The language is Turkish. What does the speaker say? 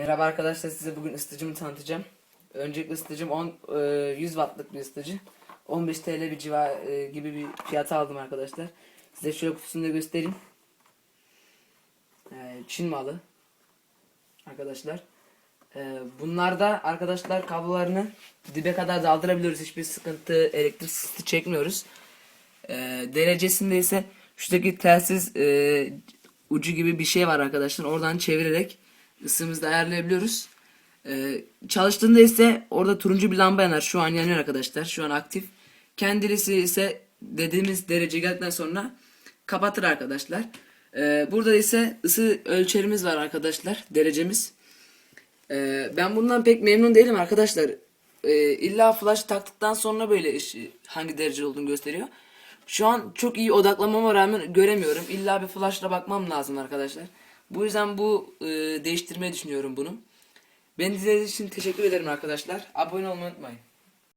Merhaba arkadaşlar size bugün ısıtıcımı tanıtacağım. Öncelikle ısıtıcım 10 e, 100 wattlık bir ısıtıcı. 15 TL bir civa e, gibi bir fiyata aldım arkadaşlar. Size şöyle kutusunu da göstereyim. E, Çin malı. Arkadaşlar. E, bunlarda arkadaşlar kablolarını dibe kadar daldırabiliyoruz. Hiçbir sıkıntı elektrik sıkıntı çekmiyoruz. E, derecesinde ise şuradaki telsiz e, ucu gibi bir şey var arkadaşlar. Oradan çevirerek ısımızı ayarlayabiliyoruz. E, çalıştığında ise orada turuncu bir lamba yanar. Şu an yanıyor arkadaşlar. Şu an aktif. Kendisi ise dediğimiz derece geldikten sonra kapatır arkadaşlar. E, burada ise ısı ölçerimiz var arkadaşlar. Derecemiz. Ee, ben bundan pek memnun değilim arkadaşlar. Ee, illa flash taktıktan sonra böyle ışı- hangi derece olduğunu gösteriyor. Şu an çok iyi odaklamama rağmen göremiyorum. İlla bir flashla bakmam lazım arkadaşlar. Bu yüzden bu e, değiştirmeyi düşünüyorum bunu. Beni izlediğiniz için teşekkür ederim arkadaşlar. Abone olmayı unutmayın.